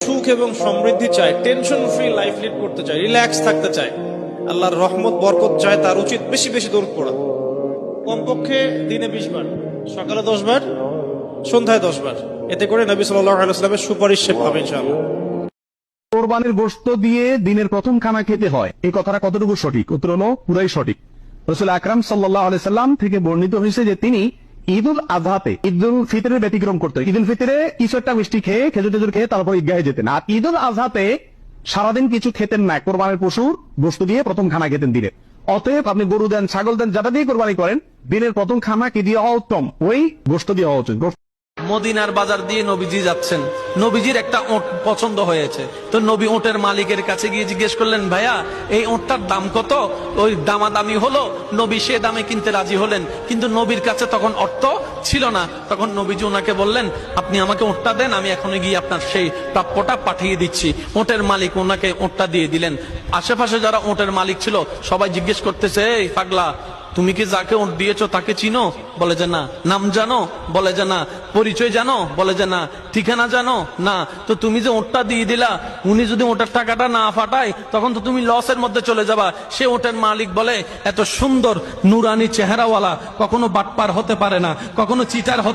সুখ এবং সমৃদ্ধি চায় টেনশন ফ্রি লাইফ লিড করতে চায় রিল্যাক্স থাকতে চায়। আল্লাহর রহমত, বরকত চায়, তার উচিত বেশি বেশি দৌড় পড়া। কমপক্ষে দিনে বিশ বার, সকালে দশ বার, সন্ধ্যায় দশ বার। এতে করে নবী আলাইস্লামের সুপারিশ সে পাবে কোরবানির গোশত দিয়ে দিনের প্রথম খানা খেতে হয়। এই কথাটা কতটুকু সঠিক? উত্তর হলো, পুরাই সঠিক। রসুল আকরাম সাল্লাহ সাল্লাম থেকে বর্ণিত হয়েছে যে তিনি ঈদুল আজহাতে ঈদুল ফিতরের ব্যতিক্রম করতেন ঈদুল ফিতরে কিছু একটা মিষ্টি খেয়ে খেজুর টেজুর খেয়ে তারপর ঈদগাহে যেতেন। আর ঈদুল আজহাতে সারাদিন কিছু খেতেন না, কোরবানের পশুর বস্তু দিয়ে প্রথম খানা খেতেন দিনে। অতএব আপনি গরু দেন, ছাগল দেন যাটা দিয়ে কোরবানি করেন, দিনের প্রথম খানা কি দিয়ে হওয়া উত্তম? ওই গোষ্ঠ দিয়ে হওয়া উচিত। মদিনার বাজার দিয়ে নবীজি যাচ্ছেন। নবীজির একটা ওট পছন্দ হয়েছে। তো নবী ওটের মালিকের কাছে গিয়ে জিজ্ঞেস করলেন, ভাইয়া, এই ওটটার দাম কত? ওই দামাদামি হলো? নবী সে দামে কিনতে রাজি হলেন। কিন্তু নবীর কাছে তখন অর্থ ছিল না। তখন নবীজি ওনাকে বললেন, আপনি আমাকে ওটটা দেন, আমি এখন গিয়ে আপনার সেই প্রাপ্যটা পাঠিয়ে দিচ্ছি। ওটের মালিক ওনাকে ওটটা দিয়ে দিলেন। আশেপাশে যারা ওটের মালিক ছিল, সবাই জিজ্ঞেস করতেছে, এই পাগলা তুমি কি যাকে ওট দিয়েছ তাকে চিনো? বলে যে না। নাম জানো? বলে যে না। পরিচয় জানো? বলে যে না। ঠিকানা জানো? না। তো তুমি যে ওটটা দিয়ে দিলা, উনি যদি ওটার টাকাটা না ফাটায়, তখন তো তুমি লসের মধ্যে চলে যাবা। সে ওটের মালিক বলে, এত সুন্দর, নুরানি চেহারাওয়ালা, কখনো বাটপার হতে পারে না, কখনো চিটার হতে